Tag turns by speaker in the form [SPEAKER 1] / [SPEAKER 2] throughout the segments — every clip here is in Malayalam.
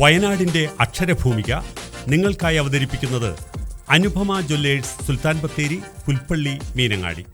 [SPEAKER 1] വയനാടിന്റെ അക്ഷരഭൂമിക നിങ്ങൾക്കായി അവതരിപ്പിക്കുന്നത് അനുപമ ജ്വല്ലേഴ്സ് സുൽത്താൻ ബത്തേരി പുൽപ്പള്ളി മീനങ്ങാടി.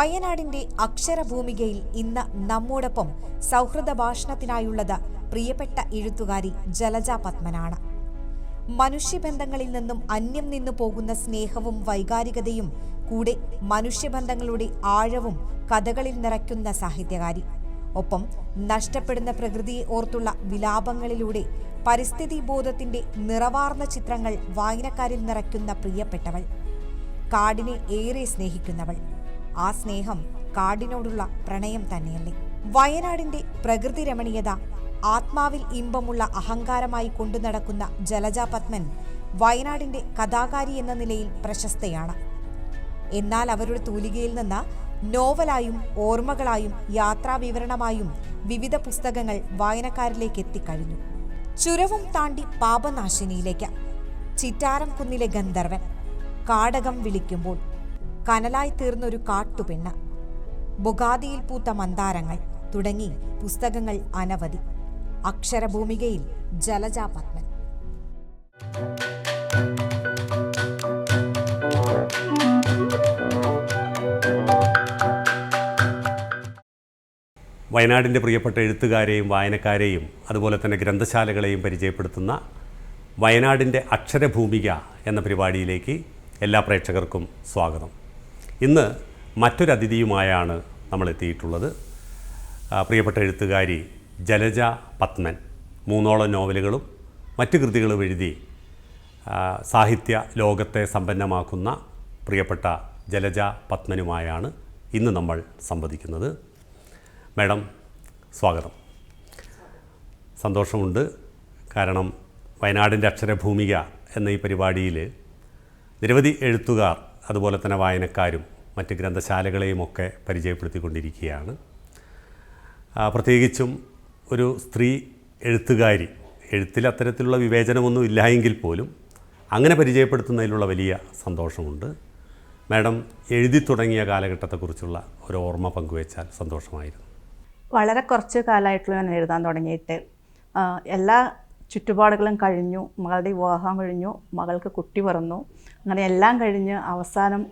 [SPEAKER 2] വയനാടിന്റെ അക്ഷരഭൂമികയിൽ ഇന്ന് നമ്മോടൊപ്പം സൗഹൃദ ഭാഷണത്തിനായുള്ളത് പ്രിയപ്പെട്ട എഴുത്തുകാരി ജലജ പത്മനാണ്. മനുഷ്യബന്ധങ്ങളിൽ നിന്നും അന്യം നിന്നു പോകുന്ന സ്നേഹവും വൈകാരികതയും കൂടെ മനുഷ്യബന്ധങ്ങളുടെ ആഴവും കഥകളിൽ നിറയ്ക്കുന്ന സാഹിത്യകാരി. ഒപ്പം നഷ്ടപ്പെടുന്ന പ്രകൃതിയെ ഓർത്തുള്ള വിലാപങ്ങളിലൂടെ പരിസ്ഥിതി ബോധത്തിന്റെ നിറവാർന്ന ചിത്രങ്ങൾ വായനക്കാരിൽ നിറയ്ക്കുന്ന പ്രിയപ്പെട്ടവൾ. കാടിനെ ഏറെ സ്നേഹിക്കുന്നവൾ. ആ സ്നേഹം കാടിനോടുള്ള പ്രണയം തന്നെയല്ലേ. വയനാടിന്റെ പ്രകൃതി രമണീയത ആത്മാവിൽ ഇമ്പമുള്ള അഹങ്കാരമായി കൊണ്ടു നടക്കുന്ന ജലജ പത്മൻ വയനാടിന്റെ കഥാകാരി എന്ന നിലയിൽ പ്രശസ്തയാണ്. എന്നാൽ അവരുടെ തൂലികയിൽ നിന്ന് നോവലായും ഓർമ്മകളായും യാത്രാവിവരണമായും വിവിധ പുസ്തകങ്ങൾ വായനക്കാരിലേക്ക് എത്തിക്കഴിഞ്ഞു. ചുരവും താണ്ടി പാപനാശിനിയിലേക്ക്. ചിറ്റാരം കുന്നിലെ ഗന്ധർവൻ. കാടകം വിളിക്കുമ്പോൾ കനലായി തീർന്നൊരു കാട്ടുപെണ്ണ്. ബൊഗാദിയിൽ പൂത്ത മന്ദാരങ്ങൾ തുടങ്ങി പുസ്തകങ്ങൾ അനവധി. അക്ഷരഭൂമികയിൽ ജലജാപത്മൻ.
[SPEAKER 1] വയനാടിന്റെ പ്രിയപ്പെട്ട എഴുത്തുകാരെയും വായനക്കാരെയും അതുപോലെ തന്നെ ഗ്രന്ഥശാലകളെയും പരിചയപ്പെടുത്തുന്ന വയനാടിന്റെ അക്ഷരഭൂമിക എന്ന പരിപാടിയിലേക്ക് എല്ലാ പ്രേക്ഷകർക്കും സ്വാഗതം. ഇന്ന് മറ്റൊരു അതിഥിയുമായാണ് നമ്മൾ എത്തിയിട്ടുള്ളത് പ്രിയപ്പെട്ട എഴുത്തുകാരി ജലജ പത്മൻ. മൂന്നോളം നോവലുകളും മറ്റ് കൃതികളും എഴുതി സാഹിത്യ ലോകത്തെ സമ്പന്നമാക്കുന്ന പ്രിയപ്പെട്ട ജലജ പത്മനുമായാണ് ഇന്ന് നമ്മൾ സംവദിക്കുന്നത്. മാഡം സ്വാഗതം. സന്തോഷമുണ്ട്. കാരണം വയനാടിന്റെ അക്ഷരഭൂമിക എന്ന ഈ പരിപാടിയിൽ നിരവധി എഴുത്തുകാർ അതുപോലെ തന്നെ വായനക്കാരും മറ്റ് ഗ്രന്ഥശാലകളെയും ഒക്കെ പരിചയപ്പെടുത്തിക്കൊണ്ടിരിക്കുകയാണ് പ്രത്യേകിച്ചും ഒരു സ്ത്രീ എഴുത്തുകാരി എഴുത്തിൽ അത്തരത്തിലുള്ള വിവേചനമൊന്നും ഇല്ലായെങ്കിൽ പോലും അങ്ങനെ പരിചയപ്പെടുത്തുന്നതിലുള്ള വലിയ സന്തോഷമുണ്ട്. മാഡം എഴുതി തുടങ്ങിയ കാലഘട്ടത്തെക്കുറിച്ചുള്ള ഒരു ഓർമ്മ പങ്കുവച്ചാൽ സന്തോഷമായിരുന്നു.
[SPEAKER 3] വളരെ കുറച്ച് കാലമായിട്ടുള്ള ഞാൻ എഴുതാൻ തുടങ്ങിയിട്ട്. എല്ലാ ചുറ്റുപാടുകളും കഴിഞ്ഞു മകളുടെ വിവാഹം കഴിഞ്ഞു മകൾക്ക് കുട്ടി പിറന്നു അങ്ങനെ എല്ലാം കഴിഞ്ഞ് അവസാനം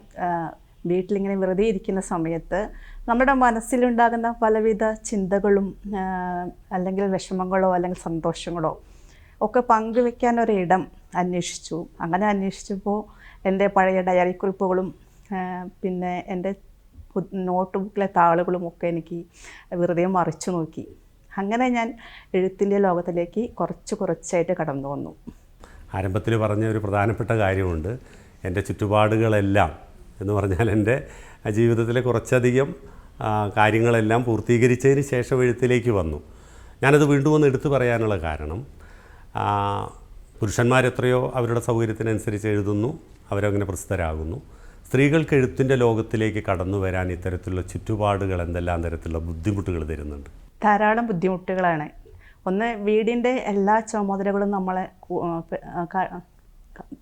[SPEAKER 3] വീട്ടിലിങ്ങനെ വെറുതെ ഇരിക്കുന്ന സമയത്ത് നമ്മുടെ മനസ്സിലുണ്ടാകുന്ന പലവിധ ചിന്തകളും അല്ലെങ്കിൽ വിഷമങ്ങളോ അല്ലെങ്കിൽ സന്തോഷങ്ങളോ ഒക്കെ പങ്കുവെക്കാൻ ഒരിടം അന്വേഷിച്ചു. അങ്ങനെ അന്വേഷിച്ചപ്പോൾ എന്റെ പഴയ ഡയറി കുറിപ്പുകളും പിന്നെ എന്റെ നോട്ട് ബുക്കിലെ താളുകളും ഒക്കെ എനിക്ക് വെറുതെ മറിച്ചു നോക്കി. അങ്ങനെ ഞാൻ എഴുത്തിന്റെ ലോകത്തിലേക്ക് കുറച്ച് കുറച്ചായിട്ട് കടന്നു വന്നു.
[SPEAKER 1] ആരംഭത്തിൽ പറഞ്ഞ ഒരു പ്രധാനപ്പെട്ട കാര്യമുണ്ട്. എന്റെ ചുറ്റുപാടുകളെല്ലാം എന്ന് പറഞ്ഞാൽ എന്റെ ജീവിതത്തിലെ കുറച്ചധികം കാര്യങ്ങളെല്ലാം പൂർത്തീകരിച്ചതിന് ശേഷം എഴുത്തിലേക്ക് വന്നു. ഞാനത് വീണ്ടും ഒന്ന് എടുത്തു പറയാനുള്ള കാരണം പുരുഷന്മാരെത്രയോ അവരുടെ സൗകര്യത്തിനനുസരിച്ച് എഴുതുന്നു അവരങ്ങനെ പ്രസിദ്ധരാകുന്നു. സ്ത്രീകൾക്ക് എഴുത്തിന്റെ ലോകത്തിലേക്ക് കടന്നു വരാൻ ഇത്തരത്തിലുള്ള ചുറ്റുപാടുകൾ എന്തെല്ലാം തരത്തിലുള്ള ബുദ്ധിമുട്ടുകൾ തരുന്നുണ്ട്?
[SPEAKER 3] ധാരാളം ബുദ്ധിമുട്ടുകളാണ്. ഒന്ന് വീടിന്റെ എല്ലാ ചുമതലകളും നമ്മളെ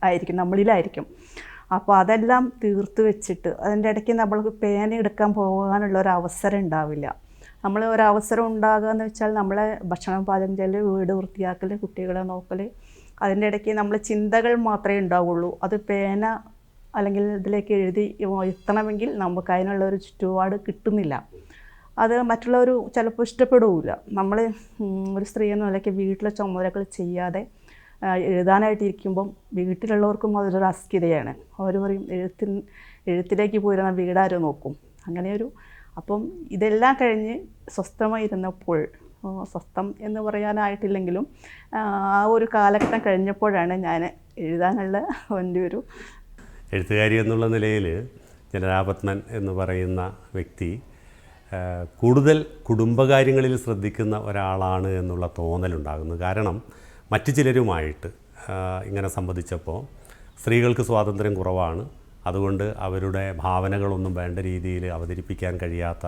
[SPEAKER 3] ആയിരിക്കും നമ്മളിലായിരിക്കും. അപ്പോൾ അതെല്ലാം തീർത്ത് വെച്ചിട്ട് അതിന്റെ ഇടയ്ക്ക് നമ്മൾ പേന എടുക്കാൻ പോകാനുള്ള ഒരു അവസരം ഉണ്ടാവില്ല. നമ്മൾ ഒരു അവസരം ഉണ്ടാകുക എന്ന് വെച്ചാൽ നമ്മളെ ഭക്ഷണം പാചകം ചെയ്യൽ വീട് വൃത്തിയാക്കൽ കുട്ടികളെ നോക്കൽ. അതിന്റെ ഇടയ്ക്ക് നമ്മൾ ചിന്തകൾ മാത്രമേ ഉണ്ടാവുള്ളൂ. അത് പേന അല്ലെങ്കിൽ ഇതിലേക്ക് എഴുതി എത്തണമെങ്കിൽ നമുക്ക് അതിനുള്ള ഒരു ചുറ്റുപാട് കിട്ടുന്നില്ല. അത് മറ്റുള്ളവർ ചിലപ്പോൾ ഇഷ്ടപ്പെടുകയില്ല നമ്മൾ ഒരു സ്ത്രീ എന്ന നിലയ്ക്ക് വീട്ടിലെ ചുമതലകൾ ചെയ്യാതെ എഴുതാനായിട്ടിരിക്കുമ്പം വീട്ടിലുള്ളവർക്കും അതൊരു അസ്ഥിരയാണ് അവർ പറയും എഴുത്തിൽ എഴുത്തിലേക്ക് പോയിരുന്ന വീടാരോ നോക്കും. അങ്ങനെയൊരു അപ്പം ഇതെല്ലാം കഴിഞ്ഞ് സ്വസ്ഥമായിരുന്നപ്പോൾ സ്വസ്ഥം എന്ന് പറയാനായിട്ടില്ലെങ്കിലും ആ ഒരു കാലഘട്ടം കഴിഞ്ഞപ്പോഴാണ് ഞാൻ എഴുതാനുള്ള എന്റെ ഒരു
[SPEAKER 1] എഴുത്തുകാരി എന്നുള്ള നിലയിൽ ജനരാപത്മൻ എന്ന് പറയുന്ന വ്യക്തി കൂടുതൽ കുടുംബകാര്യങ്ങളിൽ ശ്രദ്ധിക്കുന്ന ഒരാളാണ് എന്നുള്ള തോന്നലുണ്ടാകുന്നു. കാരണം മറ്റു ചിലരുമായിട്ട് ഇങ്ങനെ സംബന്ധിച്ചപ്പോൾ സ്ത്രീകൾക്ക് സ്വാതന്ത്ര്യം കുറവാണ്. അതുകൊണ്ട് അവരുടെ ഭാവനകളൊന്നും വേണ്ട രീതിയിൽ അവതരിപ്പിക്കാൻ കഴിയാത്ത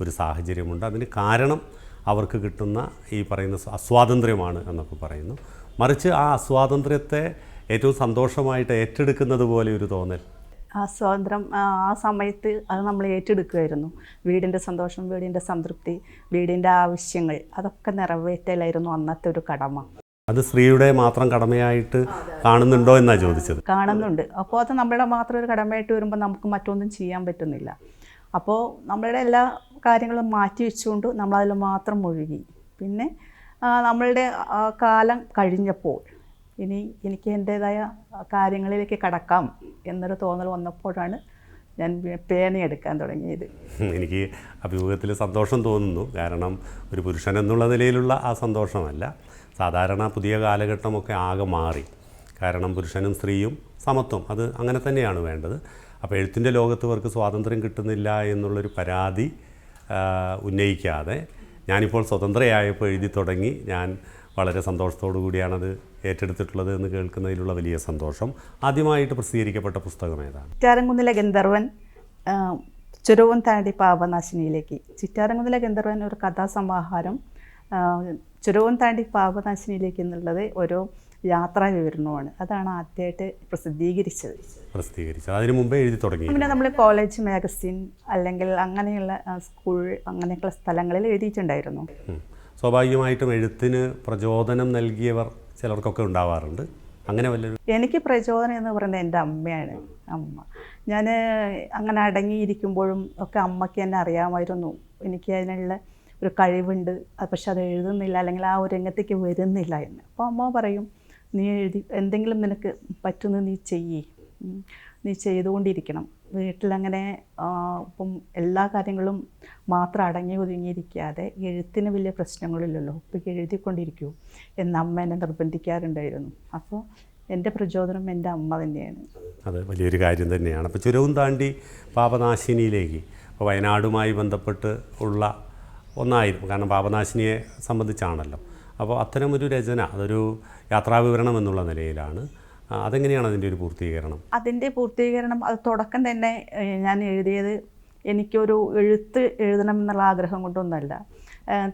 [SPEAKER 1] ഒരു സാഹചര്യമുണ്ട്. അതിന് കാരണം അവർക്ക് കിട്ടുന്ന ഈ പറയുന്ന അസ്വാതന്ത്ര്യമാണ് എന്നൊക്കെ പറയുന്നു. മറിച്ച് ആ അസ്വാതന്ത്ര്യത്തെ ഏറ്റവും സന്തോഷമായിട്ട് ഏറ്റെടുക്കുന്നത് പോലെ ഒരു തോന്നൽ.
[SPEAKER 3] ആ സ്വാതന്ത്ര്യം ആ സമയത്ത് അത് നമ്മൾ ഏറ്റെടുക്കുമായിരുന്നു. വീടിന്റെ സന്തോഷം വീടിന്റെ സംതൃപ്തി വീടിന്റെ ആവശ്യങ്ങൾ അതൊക്കെ നിറവേറ്റലായിരുന്നു അന്നത്തെ ഒരു കടമ.
[SPEAKER 1] അത് സ്ത്രീയുടെ മാത്രം കടമയായിട്ട് കാണുന്നുണ്ടോ എന്നാണ് ചോദിച്ചത്.
[SPEAKER 3] കാണുന്നുണ്ട്. അപ്പോൾ അത് നമ്മുടെ മാത്രം ഒരു കടമയായിട്ട് വരുമ്പോൾ നമുക്ക് മറ്റൊന്നും ചെയ്യാൻ പറ്റുന്നില്ല. അപ്പോൾ നമ്മളുടെ എല്ലാ കാര്യങ്ങളും മാറ്റി വെച്ചുകൊണ്ട് നമ്മളതിൽ മാത്രം മുഴുകി. പിന്നെ നമ്മളുടെ കാലം കഴിഞ്ഞപ്പോൾ ഇനി എനിക്ക് എന്റേതായ കാര്യങ്ങളിലേക്ക് കടക്കാം എന്നൊരു തോന്നൽ വന്നപ്പോഴാണ് ഞാൻ പേനയെടുക്കാൻ തുടങ്ങിയത്.
[SPEAKER 1] എനിക്ക് അഭിമുഖത്തിൽ സന്തോഷം തോന്നുന്നു. കാരണം ഒരു പുരുഷൻ എന്നുള്ള നിലയിലുള്ള ആ സന്തോഷമല്ല. സാധാരണ പുതിയ കാലഘട്ടമൊക്കെ ആകെ മാറി. കാരണം പുരുഷനും സ്ത്രീയും സമത്വം. അത് അങ്ങനെ തന്നെയാണ് വേണ്ടത്. അപ്പോൾ എഴുത്തിന്റെ ലോകത്ത് ഇവർക്ക് സ്വാതന്ത്ര്യം കിട്ടുന്നില്ല എന്നുള്ളൊരു പരാതി ഉന്നയിക്കാതെ ഞാനിപ്പോൾ സ്വതന്ത്രയായപ്പോൾ എഴുതി തുടങ്ങി. ഞാൻ വളരെ സന്തോഷത്തോടു കൂടിയാണത് ഏറ്റെടുത്തിട്ടുള്ളത് എന്ന് കേൾക്കുന്നതിലുള്ള വലിയ സന്തോഷം. ആദ്യമായിട്ട് പ്രസിദ്ധീകരിക്കപ്പെട്ട പുസ്തകം ഏതാണ്?
[SPEAKER 3] ചിറ്റാരംകുന്നിലെ ഗന്ധർവൻ ചുരവും താണ്ടി പാപനാശിനിയിലേക്ക്. ചിറ്റാരംകുന്നിലെ ഗന്ധർവൻ ഒരു കഥാസമാഹാരം ചുരവും താണ്ടി പാപനാശിനിയിലേക്ക് എന്നുള്ളത് ഒരു യാത്രാ വിവരണമാണ് അതാണ് ആദ്യമായിട്ട് പ്രസിദ്ധീകരിച്ചത്.
[SPEAKER 1] പ്രസിദ്ധീകരിച്ചത്. അതിന് മുമ്പേ എഴുതി തുടങ്ങി
[SPEAKER 3] പിന്നെ നമ്മൾ കോളേജ് മാഗസിൻ അല്ലെങ്കിൽ അങ്ങനെയുള്ള സ്കൂൾ അങ്ങനെയൊക്കെയുള്ള സ്ഥലങ്ങളിൽ എഴുതിയിട്ടുണ്ടായിരുന്നു.
[SPEAKER 1] സ്വാഭാവികമായിട്ടും എഴുത്തിന് പ്രചോദനം നൽകിയവർ ചിലർക്കൊക്കെ ഉണ്ടാവാറുണ്ട്. അങ്ങനെ വല്ലൊരു
[SPEAKER 3] എനിക്ക് പ്രചോദനം എന്ന് പറയുന്നത് എന്റെ അമ്മയാണ്. അമ്മ. ഞാൻ അങ്ങനെ അടങ്ങിയിരിക്കുമ്പോഴും ഒക്കെ അമ്മയ്ക്ക് എന്നെ അറിയാമായിരുന്നു. എനിക്ക് അതിനുള്ള ഒരു കഴിവുണ്ട്. പക്ഷെ അത് എഴുതുന്നില്ല. അല്ലെങ്കിൽ ആ ഒരു രംഗത്തേക്ക് വരുന്നില്ല എന്ന്. അപ്പോൾ അമ്മ പറയും നീ എഴുതി എന്തെങ്കിലും നിനക്ക് പറ്റുന്ന നീ ചെയ്യേ. നീ ചെയ്തുകൊണ്ടിരിക്കണം. വീട്ടിലങ്ങനെ ഇപ്പം എല്ലാ കാര്യങ്ങളും മാത്രം അടങ്ങി ഒതുങ്ങിയിരിക്കാതെ എഴുത്തിന് വലിയ പ്രശ്നങ്ങളില്ലല്ലോ. ഇപ്പം എഴുതിക്കൊണ്ടിരിക്കൂ. എന്ന് അമ്മ എന്നെ നിർബന്ധിക്കാറുണ്ടായിരുന്നു. അപ്പോൾ എന്റെ പ്രചോദനം എന്റെ അമ്മ തന്നെയാണ്.
[SPEAKER 1] അത് വലിയൊരു കാര്യം തന്നെയാണ്. അപ്പോൾ ചുരവും താണ്ടി പാപനാശിനിയിലേക്ക് അപ്പോൾ വയനാടുമായി ബന്ധപ്പെട്ട് ഉള്ള ഒന്നായിരുന്നു കാരണം പാപനാശിനിയെ സംബന്ധിച്ചാണല്ലോ. അപ്പോൾ അത്തരമൊരു രചന അതൊരു യാത്രാവിവരണം എന്നുള്ള നിലയിലാണ്. അതെങ്ങനെയാണ് അതിന്റെ ഒരു പൂർത്തീകരണം?
[SPEAKER 3] അതിന്റെ പൂർത്തീകരണം അത് തുടക്കം തന്നെ ഞാൻ എഴുതിയത് എനിക്കൊരു എഴുത്ത് എഴുതണം എന്നുള്ള ആഗ്രഹം കൊണ്ടൊന്നുമല്ല ഏഹ്,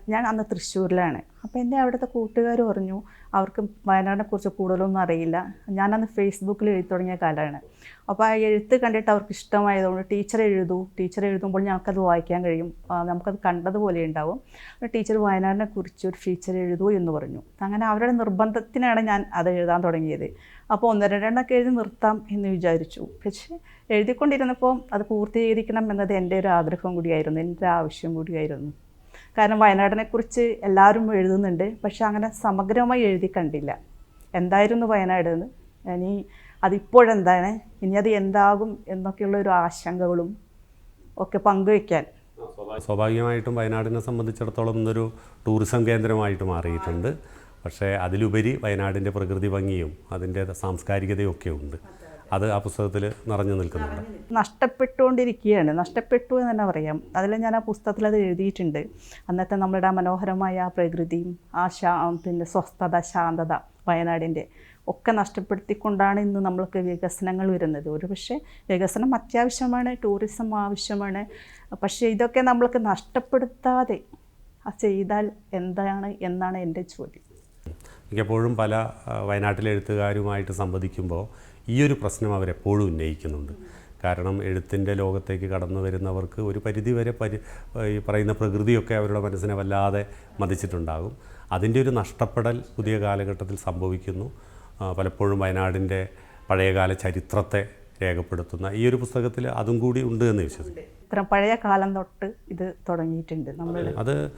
[SPEAKER 3] ഞാൻ അന്ന് തൃശ്ശൂരിലാണ്. അപ്പോൾ എന്റെ അവിടുത്തെ കൂട്ടുകാർ പറഞ്ഞു അവർക്ക് വയനാടിനെ കുറിച്ച് കൂടുതലൊന്നും അറിയില്ല. ഞാനന്ന് ഫേസ്ബുക്കിൽ എഴുതി തുടങ്ങിയ കാലമാണ്. അപ്പോൾ ആ എഴുത്ത് കണ്ടിട്ട് അവർക്ക് ഇഷ്ടമായതുകൊണ്ട് ടീച്ചർ എഴുതൂ ടീച്ചർ എഴുതുമ്പോൾ ഞങ്ങൾക്കത് വായിക്കാൻ കഴിയും. നമുക്കത് കണ്ടതുപോലെ ഉണ്ടാവും. ടീച്ചർ വയനാടിനെ കുറിച്ച് ഒരു ഫീച്ചർ എഴുതൂ എന്ന് പറഞ്ഞു. അങ്ങനെ അവരുടെ നിർബന്ധത്തിനാണ് ഞാൻ അത് എഴുതാൻ തുടങ്ങിയത്. അപ്പോൾ ഒന്ന് രണ്ടെണ്ണമൊക്കെ എഴുതി നിർത്താം എന്ന് വിചാരിച്ചു. പക്ഷേ എഴുതിക്കൊണ്ടിരുന്നപ്പോൾ അത് പൂർത്തീകരിക്കണം എന്നത് എന്റെ ഒരു ആഗ്രഹം കൂടിയായിരുന്നു എന്റെ ആവശ്യം കൂടിയായിരുന്നു. കാരണം വയനാടിനെക്കുറിച്ച് എല്ലാവരും എഴുതുന്നുണ്ട് പക്ഷെ അങ്ങനെ സമഗ്രമായി എഴുതി കണ്ടില്ല. എന്തായിരുന്നു വയനാട് എന്ന് ഇനി അതിപ്പോഴെന്താണ്? ഇനി അത് എന്താകും എന്നൊക്കെയുള്ള ഒരു ആശങ്കകളും ഒക്കെ പങ്കുവയ്ക്കാൻ.
[SPEAKER 1] സ്വാഭാവികമായിട്ടും വയനാടിനെ സംബന്ധിച്ചിടത്തോളം ഇന്നൊരു ടൂറിസം കേന്ദ്രമായിട്ട് മാറിയിട്ടുണ്ട്. പക്ഷേ അതിലുപരി വയനാടിന്റെ പ്രകൃതി ഭംഗിയും അതിന്റെ സാംസ്കാരികതയും ഒക്കെ ഉണ്ട്. അത് ആ പുസ്തകത്തിൽ നിറഞ്ഞു നിൽക്കുന്നുണ്ട്.
[SPEAKER 3] നഷ്ടപ്പെട്ടുകൊണ്ടിരിക്കുകയാണ്. നഷ്ടപ്പെട്ടു എന്ന് തന്നെ പറയാം. അതിൽ ഞാൻ ആ പുസ്തകത്തിൽ അത് എഴുതിയിട്ടുണ്ട്. അന്നത്തെ നമ്മളുടെ ആ മനോഹരമായ ആ പ്രകൃതിയും ആ ശാ പിന്നെ സ്വസ്ഥത ശാന്തത വയനാടിന്റെ ഒക്കെ നഷ്ടപ്പെടുത്തിക്കൊണ്ടാണ് ഇന്ന് നമ്മൾക്ക് വികസനങ്ങൾ വരുന്നത്. ഒരു പക്ഷേ വികസനം അത്യാവശ്യമാണ് ടൂറിസം ആവശ്യമാണ്. പക്ഷേ ഇതൊക്കെ നമ്മൾക്ക് നഷ്ടപ്പെടുത്താതെ ചെയ്താൽ എന്താണ് എന്നാണ് എന്റെ ചോദ്യം.
[SPEAKER 1] മിക്കപ്പോഴും പല വയനാട്ടിലെ എഴുത്തുകാരുമായിട്ട് സംവദിക്കുമ്പോൾ ഈ ഒരു പ്രശ്നം അവരെപ്പോഴും ഉന്നയിക്കുന്നുണ്ട്. കാരണം എഴുത്തിന്റെ ലോകത്തേക്ക് കടന്നു വരുന്നവർക്ക് ഒരു പരിധിവരെ പരി ഈ പറയുന്ന പ്രകൃതിയൊക്കെ അവരുടെ മനസ്സിനെ വല്ലാതെ മതിച്ചിട്ടുണ്ടാകും. അതിന്റെ ഒരു നഷ്ടപ്പെടൽ പുതിയ കാലഘട്ടത്തിൽ സംഭവിക്കുന്നു. പലപ്പോഴും വയനാടിന്റെ പഴയകാല ചരിത്രത്തെ രേഖപ്പെടുത്തുന്ന ഈ ഒരു പുസ്തകത്തിൽ അതും കൂടി ഉണ്ട് എന്ന് വിശ്വസിക്കും
[SPEAKER 3] ഇത്ര പഴയ കാലം തൊട്ട് ഇത് തുടങ്ങിയിട്ടുണ്ട്. നമ്മൾ
[SPEAKER 1] അത്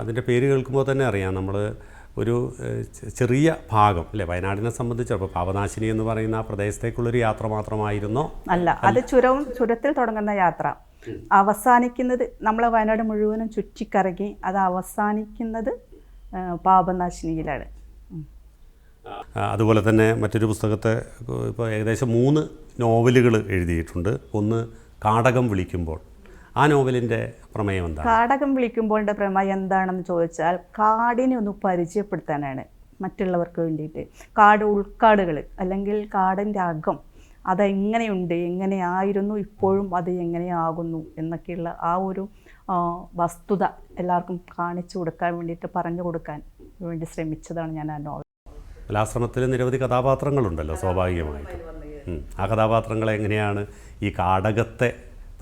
[SPEAKER 1] അതിന്റെ പേര് കേൾക്കുമ്പോൾ തന്നെ അറിയാം. നമ്മൾ ഒരു ചെറിയ ഭാഗം അല്ലേ? വയനാടിനെ സംബന്ധിച്ച് അപ്പോൾ പാപനാശിനി എന്ന് പറയുന്ന ആ പ്രദേശത്തേക്കുള്ളൊരു യാത്ര മാത്രമായിരുന്നോ?
[SPEAKER 3] അല്ല അത് ചുരവും ചുരത്തിൽ തുടങ്ങുന്ന യാത്ര. അവസാനിക്കുന്നത് നമ്മളെ വയനാട് മുഴുവനും ചുറ്റിക്കറങ്ങി അത് അവസാനിക്കുന്നത് പാപനാശിനിയിലാണ്.
[SPEAKER 1] അതുപോലെ തന്നെ മറ്റൊരു പുസ്തകത്തെ ഇപ്പോൾ ഏകദേശം മൂന്ന് നോവലുകൾ എഴുതിയിട്ടുണ്ട്. ഒന്ന് കാടകം വിളിക്കുമ്പോൾ. ആ നോവലിന്റെ പ്രമേയം എന്താ
[SPEAKER 3] കാടകം വിളിക്കുമ്പോഴുടെ പ്രമേയം എന്താണെന്ന് ചോദിച്ചാൽ കാടിനെ ഒന്ന് പരിചയപ്പെടുത്താനാണ് മറ്റുള്ളവർക്ക് വേണ്ടിയിട്ട്. കാട് ഉൾക്കാടുകൾ അല്ലെങ്കിൽ കാടിന്റെ അകം അതെങ്ങനെയുണ്ട് എങ്ങനെയായിരുന്നു ഇപ്പോഴും അത് എങ്ങനെയാകുന്നു എന്നൊക്കെയുള്ള ആ ഒരു വസ്തുത എല്ലാവർക്കും കാണിച്ചു കൊടുക്കാൻ വേണ്ടിയിട്ട് പറഞ്ഞു കൊടുക്കാൻ വേണ്ടി ശ്രമിച്ചതാണ് ഞാൻ ആ നോവൽ.
[SPEAKER 1] കലാശ്രമത്തിൽ നിരവധി കഥാപാത്രങ്ങളുണ്ടല്ലോ സ്വാഭാവികമായിട്ടും. ആ കഥാപാത്രങ്ങളെ എങ്ങനെയാണ് ഈ കാടകത്തെ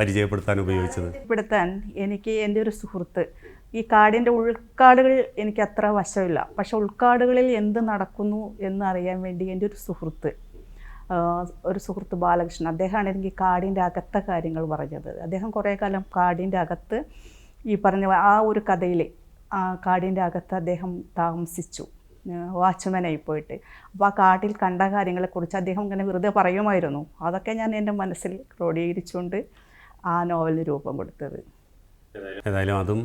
[SPEAKER 1] പരിചയപ്പെടുത്താൻ ഉപയോഗിച്ചത്?
[SPEAKER 3] പരിചയപ്പെടുത്താൻ എനിക്ക് എന്റെ ഒരു സുഹൃത്ത്. ഈ കാടിന്റെ ഉൾക്കാടുകൾ എനിക്ക് അത്ര വശമില്ല. പക്ഷെ ഉൾക്കാടുകളിൽ എന്ത് നടക്കുന്നു എന്ന് അറിയാൻ വേണ്ടി എന്റെ ഒരു സുഹൃത്ത് ഒരു സുഹൃത്ത് ബാലകൃഷ്ണൻ അദ്ദേഹമാണ് എനിക്ക് കാടിന്റെ അകത്തെ കാര്യങ്ങൾ പറഞ്ഞത്. അദ്ദേഹം കുറേ കാലം കാടിന്റെ അകത്ത് ഈ പറഞ്ഞ ആ ഒരു കഥയിൽ ആ കാടിന്റെ അകത്ത് അദ്ദേഹം താമസിച്ചു വാച്ച്മാനായി പോയിട്ട്. അപ്പോൾ ആ കാട്ടിൽ കണ്ട കാര്യങ്ങളെക്കുറിച്ച് അദ്ദേഹം ഇങ്ങനെ വെറുതെ പറയുമായിരുന്നു. അതൊക്കെ ഞാൻ എന്റെ മനസ്സിൽ ക്രോഡീകരിച്ചുകൊണ്ട് ആ നോവലിന് രൂപം കൊടുത്തത്.
[SPEAKER 1] ഏതായാലും അതും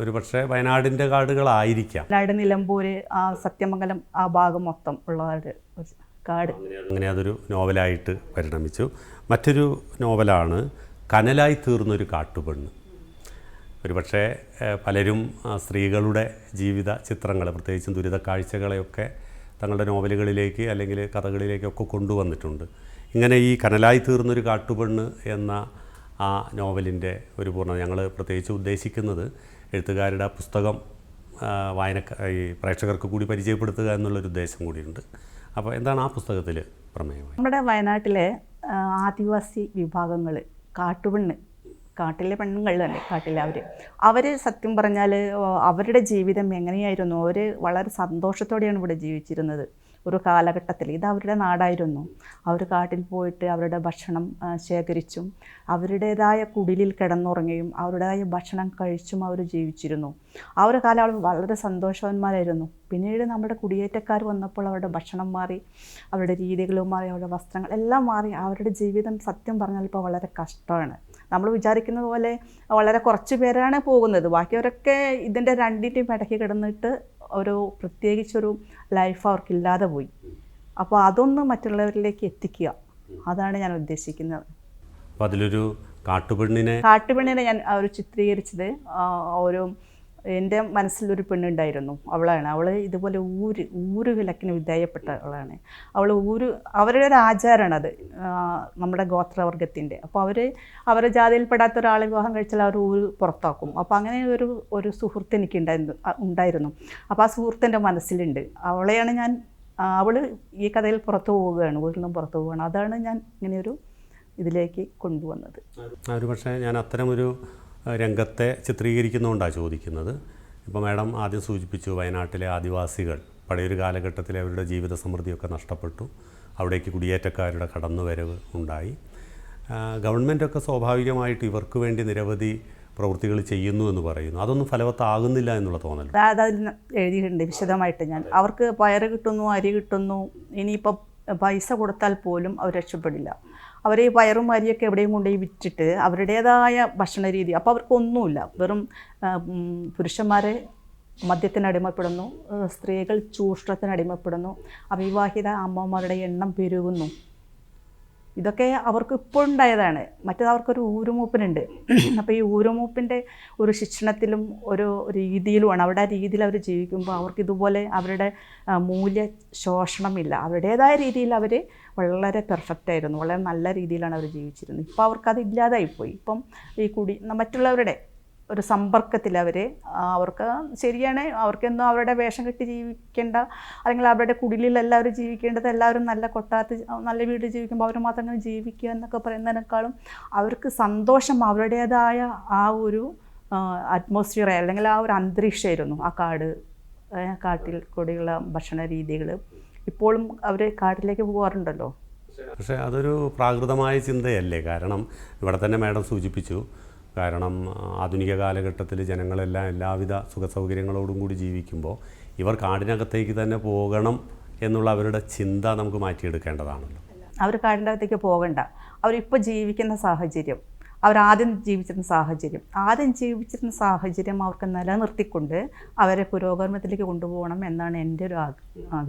[SPEAKER 1] ഒരു പക്ഷേ വയനാടിന്റെ കാടുകളായിരിക്കാം.
[SPEAKER 3] വയനാട് നിലമ്പൂർ ആ സത്യമംഗലം ആ ഭാഗം മൊത്തം ഉള്ള ഒരു കാട്.
[SPEAKER 1] അങ്ങനെ അതൊരു നോവലായിട്ട് പരിണമിച്ചു. മറ്റൊരു നോവലാണ് കനലായി തീർന്നൊരു കാട്ടുപെണ്ണ്. ഒരു പക്ഷേ ഏഹ്, പലരും സ്ത്രീകളുടെ ജീവിത ചിത്രങ്ങൾ പ്രത്യേകിച്ചും ദുരിത കാഴ്ചകളെയൊക്കെ തങ്ങളുടെ നോവലുകളിലേക്ക് അല്ലെങ്കിൽ കഥകളിലേക്കൊക്കെ കൊണ്ടുവന്നിട്ടുണ്ട്. ഇങ്ങനെ ഈ കനലായി തീർന്നൊരു കാട്ടുപെണ്ണ് എന്ന ആ നോവലിന്റെ ഒരു പൂർണത ഞങ്ങൾ പ്രത്യേകിച്ച് ഉദ്ദേശിക്കുന്നത് എഴുത്തുകാരുടെ പുസ്തകം വായനക്ക ഈ പ്രേക്ഷകർക്ക് കൂടി പരിചയപ്പെടുത്തുക എന്നുള്ളൊരു ഉദ്ദേശം കൂടിയുണ്ട്. അപ്പോൾ എന്താണ് ആ പുസ്തകത്തിൽ പ്രമേയം
[SPEAKER 3] നമ്മുടെ വയനാട്ടിലെ ആദിവാസി വിഭാഗങ്ങൾ കാട്ടുപെണ്ണ് കാട്ടിലെ പെണ്ണുങ്ങളിലല്ലേ കാട്ടിലെ അവർ അവർ സത്യം പറഞ്ഞാൽ അവരുടെ ജീവിതം എങ്ങനെയായിരുന്നു? അവർ വളരെ സന്തോഷത്തോടെയാണ് ഇവിടെ ജീവിച്ചിരുന്നത്. ഒരു കാലഘട്ടത്തിൽ. ഇത് അവരുടെ നാടായിരുന്നു. അവർ കാട്ടിൽ പോയിട്ട് അവരുടെ ഭക്ഷണം ശേഖരിച്ചും അവരുടേതായ കുടിലിൽ കിടന്നുറങ്ങിയും അവരുടേതായ ഭക്ഷണം കഴിച്ചും അവർ ജീവിച്ചിരുന്നു. ആ ഒരു കാലം വളരെ സന്തോഷവന്മാരായിരുന്നു. പിന്നീട് നമ്മുടെ കുടിയേറ്റക്കാർ വന്നപ്പോൾ അവരുടെ ഭക്ഷണം മാറി അവരുടെ രീതികളും മാറി അവരുടെ വസ്ത്രങ്ങൾ എല്ലാം മാറി. അവരുടെ ജീവിതം സത്യം പറഞ്ഞാൽ ഇപ്പോൾ വളരെ കഷ്ടമാണ്. നമ്മൾ വിചാരിക്കുന്നത് പോലെ വളരെ കുറച്ച് പേരാണ് പോകുന്നത്. ബാക്കിയവരൊക്കെ ഇതിന്റെ രണ്ടിന്റെയും ഇടയ്ക്ക് കിടന്നിട്ട് ഒരു പ്രത്യേകിച്ചൊരു ലൈഫ് അവർക്കില്ലാതെ പോയി. അപ്പോൾ അതൊന്ന് മറ്റുള്ളവരിലേക്ക് എത്തിക്കുക. അതാണ് ഞാൻ ഉദ്ദേശിക്കുന്നത്.
[SPEAKER 1] അപ്പോൾ അതിലൊരു കാട്ടുപെണ്ണിനെ
[SPEAKER 3] കാട്ടുപെണ്ണിനെ ഞാൻ ഒരു ചിത്രീകരിച്ചത് ഓരോ ഒരു എന്റെ മനസ്സിലൊരു പെണ്ണുണ്ടായിരുന്നു. അവളാണ്. അവൾ ഇതുപോലെ ഊര് ഊര് വിലക്കിന് വിധേയപ്പെട്ട അവളാണ് അവൾ ഊര് അവരുടെ ഒരു ആചാരമാണത് നമ്മുടെ ഗോത്രവർഗത്തിന്റെ. അപ്പോൾ അവർ അവരെ ജാതിയിൽപ്പെടാത്ത ഒരാളെ വിവാഹം കഴിച്ചാൽ അവർ ഊര് പുറത്താക്കും. അപ്പോൾ അങ്ങനെ ഒരു ഒരു സുഹൃത്ത് എനിക്ക് ഉണ്ടായിരുന്നു ഉണ്ടായിരുന്നു. അപ്പോൾ ആ സുഹൃത്ത് എന്റെ മനസ്സിലുണ്ട്. അവളെയാണ് ഞാൻ അവൾ ഈ കഥയിൽ പുറത്തു പോവുകയാണ്. ഊരിൽ നിന്നും പുറത്തു പോവുകയാണ്. അതാണ് ഞാൻ ഇങ്ങനെയൊരു ഇതിലേക്ക് കൊണ്ടുവന്നത്.
[SPEAKER 1] ഒരു പക്ഷേ ഞാൻ അത്തരമൊരു രംഗത്തെ ചിത്രീകരിക്കുന്നതുകൊണ്ടാണ് ചോദിക്കുന്നത്. ഇപ്പോൾ മാഡം ആദ്യം സൂചിപ്പിച്ചു വയനാട്ടിലെ ആദിവാസികൾ പഴയൊരു കാലഘട്ടത്തിൽ അവരുടെ ജീവിത സമൃദ്ധിയൊക്കെ നഷ്ടപ്പെട്ടു. അവിടേക്ക് കുടിയേറ്റക്കാരുടെ കടന്നുവരവ് ഉണ്ടായി. ഗവൺമെന്റൊക്കെ സ്വാഭാവികമായിട്ട് ഇവർക്ക് വേണ്ടി നിരവധി പ്രവൃത്തികൾ ചെയ്യുന്നു എന്ന് പറയുന്നു. അതൊന്നും ഫലവത്താകുന്നില്ല എന്നുള്ള തോന്നൽ.
[SPEAKER 3] അതായത് എഴുതിയിട്ടുണ്ട് വിശദമായിട്ട് ഞാൻ. അവർക്ക് പയറ് കിട്ടുന്നു അരി കിട്ടുന്നു ഇനിയിപ്പോൾ പൈസ കൊടുത്താൽ പോലും അവർ രക്ഷപ്പെടില്ല. അവർ ഈ പയറും അരിയൊക്കെ എവിടെയും കൊണ്ടുപോയി വിറ്റിട്ട് അവരുടേതായ ഭക്ഷണ രീതി. അപ്പോൾ അവർക്കൊന്നുമില്ല വെറും പുരുഷന്മാരെ മദ്യത്തിന് അടിമപ്പെടുന്നു സ്ത്രീകൾ ചൂഷണത്തിന് അടിമപ്പെടുന്നു അവിവാഹിത അമ്മമാരുടെ എണ്ണം പെരുകുന്നു. ഇതൊക്കെ അവർക്ക് ഇപ്പോൾ ഉണ്ടായതാണ്. മറ്റേത് അവർക്കൊരു ഊരുമൂപ്പനുണ്ട്. അപ്പോൾ ഈ ഊരുമൂപ്പിന്റെ ഒരു ശിക്ഷണത്തിലും ഒരു രീതിയിലുമാണ്. അവരുടെ രീതിയിൽ അവർ ജീവിക്കുമ്പോൾ അവർക്ക് ഇതുപോലെ അവരുടെ മൂല്യ ശോഷണമില്ല അവരുടേതായ രീതിയിൽ അവർ വളരെ പെർഫെക്റ്റ് ആയിരുന്നു. വളരെ നല്ല രീതിയിലാണ് അവർ ജീവിച്ചിരുന്നത്. ഇപ്പോൾ അവർക്കത് ഇല്ലാതായിപ്പോയി ഇപ്പം ഈ കുടി മറ്റുള്ളവരുടെ ഒരു സമ്പർക്കത്തിൽ അവർ അവർക്ക് ശരിയാണ്. അവർക്കെന്തോ അവരുടെ വേഷം കെട്ടി ജീവിക്കേണ്ട അല്ലെങ്കിൽ അവരുടെ കുടിലിൽ എല്ലാവരും ജീവിക്കേണ്ടത് എല്ലാവരും നല്ല കൊട്ടാരത്തിൽ നല്ല വീട്ടിൽ ജീവിക്കുമ്പോൾ അവർ മാത്രം അങ്ങനെ ജീവിക്കുക എന്നൊക്കെ പറയുന്നതിനേക്കാളും അവർക്ക് സന്തോഷം അവരുടേതായ ആ ഒരു അറ്റ്മോസ്ഫിയർ അല്ലെങ്കിൽ ആ ഒരു അന്തരീക്ഷമായിരുന്നു ആ കാട് കാട്ടിൽ കൂടിയുള്ള ഭക്ഷണ രീതികൾ ഇപ്പോഴും അവർ കാട്ടിലേക്ക് പോകാറുണ്ടല്ലോ?
[SPEAKER 1] പക്ഷേ അതൊരു പ്രാകൃതമായ ചിന്തയല്ലേ. കാരണം ഇവിടെ തന്നെ മാഡം സൂചിപ്പിച്ചു. കാരണം ആധുനിക കാലഘട്ടത്തിൽ ജനങ്ങളെല്ലാം എല്ലാവിധ സുഖ സൗകര്യങ്ങളോടും കൂടി ജീവിക്കുമ്പോൾ ഇവർ കാടിനകത്തേക്ക് തന്നെ പോകണം എന്നുള്ള അവരുടെ ചിന്ത നമുക്ക് മാറ്റിയെടുക്കേണ്ടതാണല്ലോ.
[SPEAKER 3] അവർ കാടിന്റെ അകത്തേക്ക് പോകണ്ട. അവരിപ്പോൾ ജീവിക്കുന്ന സാഹചര്യം. അവരാദ്യം ജീവിച്ചിരുന്ന സാഹചര്യം. ആദ്യം ജീവിച്ചിരുന്ന സാഹചര്യം അവർക്ക് നിലനിർത്തിക്കൊണ്ട് അവരെ പുരോഗമനത്തിലേക്ക് കൊണ്ടുപോകണം എന്നാണ് എന്റെ ഒരു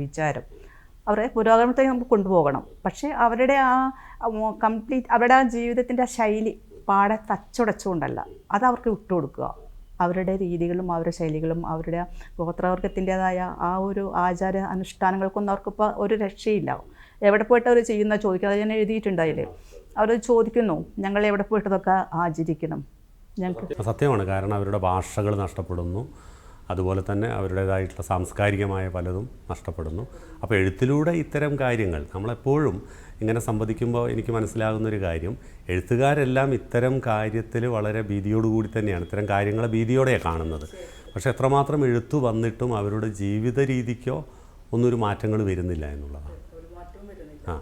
[SPEAKER 3] വിചാരം. അവരെ പുരോഗമനത്തിലേക്ക് നമുക്ക് കൊണ്ടുപോകണം. പക്ഷേ അവരുടെ ആ കംപ്ലീറ്റ് അവരുടെ ആ ജീവിതത്തിന്റെ ആ ശൈലി പാടെ തച്ചുടച്ചുകൊണ്ടല്ല. അത് അവർക്ക് വിട്ടുകൊടുക്കുക. അവരുടെ രീതികളും അവരുടെ ശൈലികളും അവരുടെ ഗോത്രവർഗത്തിന്റേതായ ആ ഒരു ആചാര അനുഷ്ഠാനങ്ങൾക്കൊന്നും അവർക്കിപ്പോൾ ഒരു രക്ഷയില്ല. എവിടെ പോയിട്ട് അവർ ചെയ്യുന്ന ചോദിക്കുന്നത് ഞാൻ എഴുതിയിട്ടുണ്ടായില്ലേ? അവർ ചോദിക്കുന്നു ഞങ്ങൾ എവിടെ പോയിട്ടതൊക്കെ ആചരിക്കണം? ഞങ്ങൾക്ക്
[SPEAKER 1] സത്യമാണ്. കാരണം അവരുടെ ഭാഷകൾ നഷ്ടപ്പെടുന്നു. അതുപോലെ തന്നെ അവരുടേതായിട്ടുള്ള സാംസ്കാരികമായ പലതും നഷ്ടപ്പെടുന്നു. അപ്പോൾ എഴുത്തിലൂടെ ഇത്തരം കാര്യങ്ങൾ നമ്മളെപ്പോഴും ഇങ്ങനെ സംവദിക്കുമ്പോൾ എനിക്ക് മനസ്സിലാകുന്നൊരു കാര്യം എഴുത്തുകാരെല്ലാം ഇത്തരം കാര്യത്തിൽ വളരെ ഭീതിയോടുകൂടി തന്നെയാണ്. ഇത്തരം കാര്യങ്ങളെ ഭീതിയോടെയാണ് കാണുന്നത്. പക്ഷെ എത്രമാത്രം എഴുത്തു വന്നിട്ടും അവരുടെ ജീവിത രീതിക്കോ ഒന്നും ഒരു മാറ്റങ്ങൾ വരുന്നില്ല എന്നുള്ളതാണ്. ആ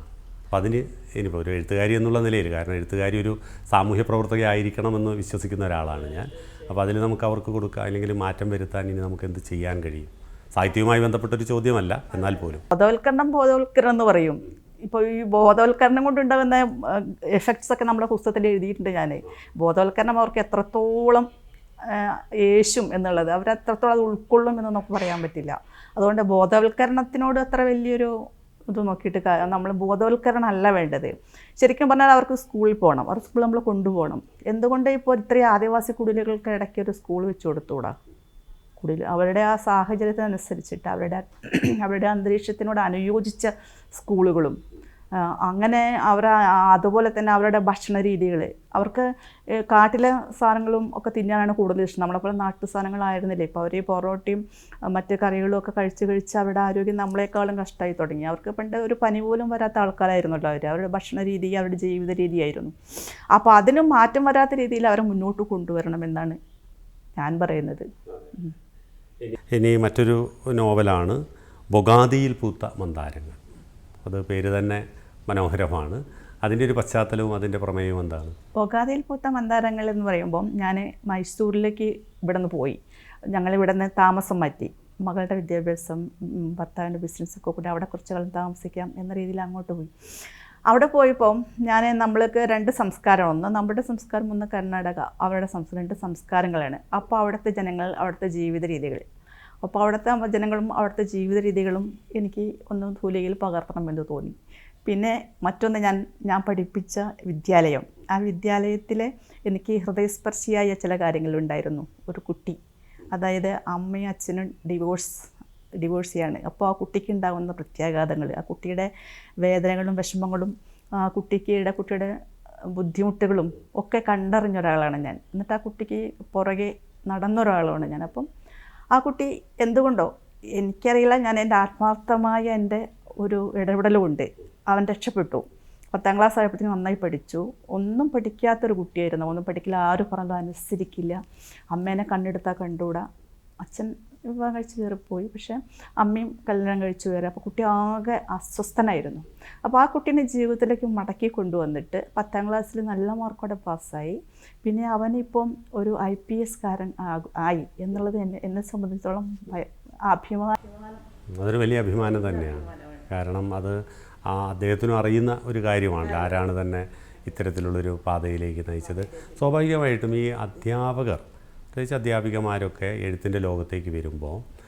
[SPEAKER 1] അപ്പം അതിന് ഇനിയിപ്പോൾ ഒരു എഴുത്തുകാരി എന്നുള്ള നിലയിൽ കാരണം എഴുത്തുകാരി ഒരു സാമൂഹ്യ പ്രവർത്തക ആയിരിക്കണമെന്ന് വിശ്വസിക്കുന്ന ഒരാളാണ് ഞാൻ. അപ്പോൾ അതിൽ നമുക്ക് അവർക്ക് കൊടുക്കുക അല്ലെങ്കിൽ മാറ്റം വരുത്താൻ ഇനി നമുക്ക് എന്ത് ചെയ്യാൻ കഴിയും? സാഹിത്യവുമായി ബന്ധപ്പെട്ടൊരു ചോദ്യമല്ല എന്നാൽ പോലും.
[SPEAKER 3] ബോധവൽക്കരണം ബോധവൽക്കരണം എന്ന് പറയും. ഇപ്പോൾ ഈ ബോധവൽക്കരണം കൊണ്ടുണ്ടാകുന്ന എഫക്ട്സ് ഒക്കെ നമ്മുടെ പുസ്തകത്തിൽ എഴുതിയിട്ടുണ്ട് ഞാൻ ബോധവൽക്കരണം അവർക്ക് എത്രത്തോളം യേശും എന്നുള്ളത് അവരെത്രത്തോളം അത് ഉൾക്കൊള്ളും എന്ന് നമുക്ക് പറയാൻ പറ്റില്ല. അതുകൊണ്ട് ബോധവൽക്കരണത്തിനോട് അത്ര വലിയൊരു ഇത് നോക്കിയിട്ട് നമ്മൾ ബോധവൽക്കരണം അല്ല വേണ്ടത്. ശരിക്കും പറഞ്ഞാൽ അവർക്ക് സ്കൂളിൽ പോകണം അവർ സ്കൂൾ നമ്മൾ കൊണ്ടുപോകണം. എന്തുകൊണ്ട് ഇപ്പോൾ ഇത്രയും ആദിവാസി കുടിലുകൾക്ക് ഇടയ്ക്ക് ഒരു സ്കൂൾ വെച്ച് കൊടുത്തുകൂടാ? കുടിൽ അവരുടെ ആ സാഹചര്യത്തിനനുസരിച്ചിട്ട് അവരുടെ അവരുടെ അന്തരീക്ഷത്തിനോട് അനുയോജിച്ച സ്കൂളുകളും അങ്ങനെ അവർ അതുപോലെ തന്നെ അവരുടെ ഭക്ഷണ രീതികൾ അവർക്ക് കാട്ടിലെ സാധനങ്ങളും ഒക്കെ തിന്നാനാണ് കൂടുതൽ ഇഷ്ടം. നമ്മളെപ്പോലെ നാട്ടു സാധനങ്ങളായിരുന്നില്ലേ? ഇപ്പോൾ അവർ ഈ പൊറോട്ടയും മറ്റു കറികളും ഒക്കെ കഴിച്ച് കഴിച്ച് അവരുടെ ആരോഗ്യം നമ്മളെക്കാളും കഷ്ടമായി തുടങ്ങി. അവർക്ക് പണ്ട് ഒരു പനി പോലും വരാത്ത ആൾക്കാരായിരുന്നല്ലോ അവർ അവരുടെ ഭക്ഷണ രീതി അവരുടെ ജീവിത രീതിയായിരുന്നു അപ്പോൾ അതിനും മാറ്റം വരാത്ത രീതിയിൽ അവരെ മുന്നോട്ട് കൊണ്ടുവരണമെന്നാണ് ഞാൻ പറയുന്നത്.
[SPEAKER 1] ഇനി മറ്റൊരു നോവലാണ് ബൊഗാദിയിൽ പൂത്ത മന്ദാരങ്ങൾ. അത് പേര് തന്നെ മനോഹരമാണ്. അതിന്റെ ഒരു പശ്ചാത്തലവും അതിന്റെ പ്രമേയവും എന്താണ്?
[SPEAKER 3] പൊഗാതയിൽ പൂത്ത മന്ദാരങ്ങൾ എന്ന് പറയുമ്പം ഞാൻ മൈസൂരിലേക്ക് ഇവിടെ നിന്ന് പോയി. ഞങ്ങൾ ഇവിടെ നിന്ന് താമസം മാറ്റി. മകളുടെ വിദ്യാഭ്യാസം ഭർത്താവിന്റെ ബിസിനസ്സൊക്കെ കൂടി അവിടെ കുറച്ച് കാലം താമസിക്കാം എന്ന രീതിയിൽ അങ്ങോട്ട് പോയി. അവിടെ പോയപ്പോൾ ഞാൻ നമ്മൾക്ക് രണ്ട് സംസ്കാരം. ഒന്ന് നമ്മുടെ സംസ്കാരം ഒന്ന് കർണാടക. അവരുടെ സംസ്കാരം രണ്ട് സംസ്കാരങ്ങളാണ്. അപ്പോൾ അവിടുത്തെ ജനങ്ങൾ അവിടുത്തെ ജീവിത രീതികൾ. അപ്പോൾ അവിടുത്തെ ജനങ്ങളും അവിടുത്തെ ജീവിത രീതികളും എനിക്ക് ഒന്ന് തൂലികയിൽ പകർത്തണമെന്ന് തോന്നി. പിന്നെ മറ്റൊന്ന് ഞാൻ ഞാൻ പഠിപ്പിച്ച വിദ്യാലയം. ആ വിദ്യാലയത്തിൽ എനിക്ക് ഹൃദയസ്പർശിയായ ചില കാര്യങ്ങളുണ്ടായിരുന്നു. ഒരു കുട്ടി അതായത് അമ്മയും അച്ഛനും ഡിവോഴ്സ് ഡിവോഴ്സിയാണ് അപ്പോൾ ആ കുട്ടിക്ക് ഉണ്ടാകുന്ന പ്രത്യാഘാതങ്ങൾ ആ കുട്ടിയുടെ വേദനകളും വിഷമങ്ങളും ആ കുട്ടിക്ക് കുട്ടിയുടെ ബുദ്ധിമുട്ടുകളും ഒക്കെ കണ്ടറിഞ്ഞ ഒരാളാണ് ഞാൻ. എന്നിട്ട് ആ കുട്ടിക്ക് പുറകെ നടന്ന ഒരാളാണ് ഞാൻ. അപ്പം ആ കുട്ടി എന്തുകൊണ്ടോ എനിക്കറിയില്ല ഞാൻ എന്റെ ആത്മാർത്ഥമായ എന്റെ ഒരു ഇടപെടലുമുണ്ട്. അവൻ രക്ഷപ്പെട്ടു. പത്താം ക്ലാസ് ആയപ്പോഴത്തേക്കും നന്നായി പഠിച്ചു. ഒന്നും പഠിക്കാത്തൊരു കുട്ടിയായിരുന്നു. ഒന്നും പഠിക്കില്ല ആരും പറഞ്ഞത് അനുസരിക്കില്ല. അമ്മേനെ കണ്ണെടുത്താൽ കണ്ടുകൂടാ. അച്ഛൻ വിവാഹം കഴിച്ച് കയറിപ്പോയി. പക്ഷേ അമ്മയും കല്യാണം കഴിച്ചു കയറി. അപ്പോൾ കുട്ടി ആകെ അസ്വസ്ഥനായിരുന്നു. അപ്പോൾ ആ കുട്ടീനെ ജീവിതത്തിലേക്ക് മടക്കി കൊണ്ടുവന്നിട്ട് പത്താം ക്ലാസ്സിൽ നല്ല മാർക്കോടെ പാസ്സായി പിന്നെ അവനിപ്പം ഒരു ഐ പി എസ് കാരൻ ആയി എന്നുള്ളത് എന്നെ എന്നെ സംബന്ധിച്ചോളം അഭിമാനം.
[SPEAKER 1] അതൊരു വലിയ അഭിമാനം തന്നെയാണ്. കാരണം അത് ആ അദ്ദേഹത്തിനും അറിയുന്ന ഒരു കാര്യമാണ് ആരാണ് തന്നെ ഇത്തരത്തിലുള്ളൊരു പാതയിലേക്ക് നയിച്ചത്. സ്വാഭാവികമായിട്ടും ഈ അധ്യാപകർ പ്രത്യേകിച്ച് അധ്യാപികമാരൊക്കെ എഴുത്തിന്റെ ലോകത്തേക്ക് വരുമ്പോൾ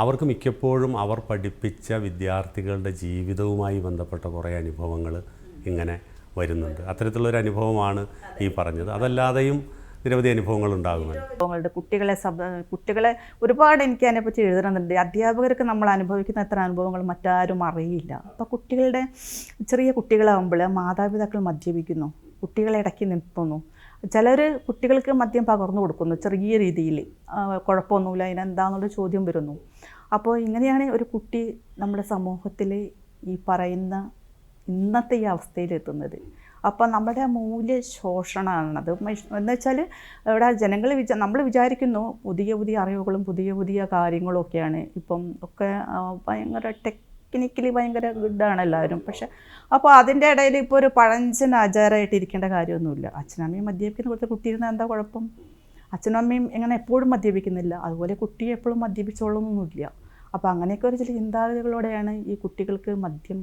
[SPEAKER 1] അവർക്ക് മിക്കപ്പോഴും അവർ പഠിപ്പിച്ച വിദ്യാർത്ഥികളുടെ ജീവിതവുമായി ബന്ധപ്പെട്ട കുറേ അനുഭവങ്ങൾ ഇങ്ങനെ വരുന്നുണ്ട്. അത്തരത്തിലുള്ളൊരു അനുഭവമാണ് ഈ പറഞ്ഞത്. അതല്ലാതെയും നിരവധി അനുഭവങ്ങൾ ഉണ്ടാകുമല്ലോ
[SPEAKER 3] അനുഭവങ്ങളുണ്ട് കുട്ടികളെ കുട്ടികളെ ഒരുപാട് എനിക്ക് അതിനെപ്പറ്റി എഴുതണമെന്നുണ്ട്. അധ്യാപകർക്ക് നമ്മൾ അനുഭവിക്കുന്ന എത്ര അനുഭവങ്ങൾ മറ്റാരും അറിയില്ല. അപ്പോൾ കുട്ടികളുടെ ചെറിയ കുട്ടികളാകുമ്പോൾ മാതാപിതാക്കൾ മദ്യപിക്കുന്നു കുട്ടികളെ ഇടയ്ക്ക് നിർത്തുന്നു ചിലർ കുട്ടികൾക്ക് മദ്യം പകർന്നു കൊടുക്കുന്നു ചെറിയ രീതിയിൽ. കുഴപ്പമൊന്നുമില്ല അതിനെന്താണെന്നുള്ള ചോദ്യം വരുന്നു. അപ്പോൾ ഇങ്ങനെയാണ് ഒരു കുട്ടി നമ്മുടെ സമൂഹത്തിൽ ഈ പറയുന്ന ഇന്നത്തെ ഈ അവസ്ഥയിലെത്തുന്നത്. അപ്പോൾ നമ്മുടെ മൂല്യ ശോഷണമാണത്. എന്ന് വെച്ചാൽ ഇവിടെ ജനങ്ങൾ വിചാ നമ്മൾ വിചാരിക്കുന്നു പുതിയ പുതിയ അറിവുകളും പുതിയ പുതിയ കാര്യങ്ങളും ഒക്കെയാണ്. ഇപ്പം ഒക്കെ ഭയങ്കര ടെക്നിക്കലി ഭയങ്കര ഗുഡാണ് എല്ലാവരും. പക്ഷെ അപ്പോൾ അതിന്റെ ഇടയിൽ ഇപ്പോൾ ഒരു പഴഞ്ചൻ ആചാരമായിട്ട് ഇരിക്കേണ്ട കാര്യമൊന്നുമില്ല. അച്ഛനമ്മയും മദ്യപിക്കുന്ന കൊടുത്ത് കുട്ടിയിരുന്ന എന്താ കുഴപ്പം? അച്ഛനും അമ്മയും എങ്ങനെ എപ്പോഴും മദ്യപിക്കുന്നില്ല. അതുപോലെ കുട്ടിയെ എപ്പോഴും മദ്യപിച്ചോളൊന്നുമില്ല. അപ്പോൾ അങ്ങനെയൊക്കെ ഒരു ചില ചിന്താഗതികളോടെയാണ് ഈ കുട്ടികൾക്ക് മദ്യം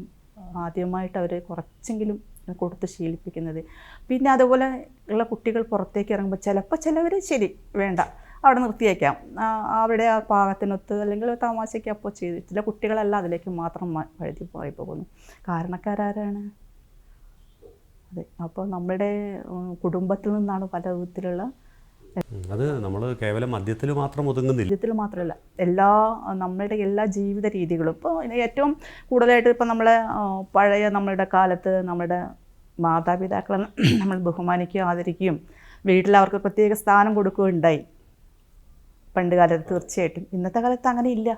[SPEAKER 3] ആദ്യമായിട്ട് അവർ കുറച്ചെങ്കിലും കൊടുത്ത് ശീലിപ്പിക്കുന്നത്. പിന്നെ അതുപോലെ ഉള്ള കുട്ടികൾ പുറത്തേക്ക് ഇറങ്ങുമ്പോൾ ചിലപ്പോൾ ചിലവർ ശരി വേണ്ട അവിടെ നിർത്തിയേക്കാം. അവിടെ ആ പാകത്തിനൊത്ത് അല്ലെങ്കിൽ തമാശയ്ക്ക് അപ്പോൾ ചെയ്ത് ചില കുട്ടികളല്ല അതിലേക്ക് മാത്രം വഴുതി പോയി പോകുന്നു. കാരണക്കാരാരാണ്? അതെ അപ്പോൾ നമ്മുടെ കുടുംബത്തിൽ നിന്നാണ് പല വിധത്തിലുള്ള.
[SPEAKER 1] അത് നമ്മൾ കേവലം മദ്യത്തിൽ മാത്രം ഒതുങ്ങുന്നില്ല.
[SPEAKER 3] മദ്യത്തിൽ മാത്രമല്ല എല്ലാ നമ്മളുടെ എല്ലാ ജീവിത രീതികളും. ഇപ്പോൾ ഏറ്റവും കൂടുതലായിട്ട് ഇപ്പോൾ നമ്മളെ പഴയ നമ്മളുടെ കാലത്ത് നമ്മുടെ മാതാപിതാക്കളെ നമ്മൾ ബഹുമാനിക്കുകയും ആദരിക്കുകയും വീട്ടിൽ അവർക്ക് പ്രത്യേക സ്ഥാനം കൊടുക്കുകയുണ്ടായി. പണ്ട് കാലത്ത് തീർച്ചയായിട്ടും. ഇന്നത്തെ കാലത്ത് അങ്ങനെ ഇല്ല.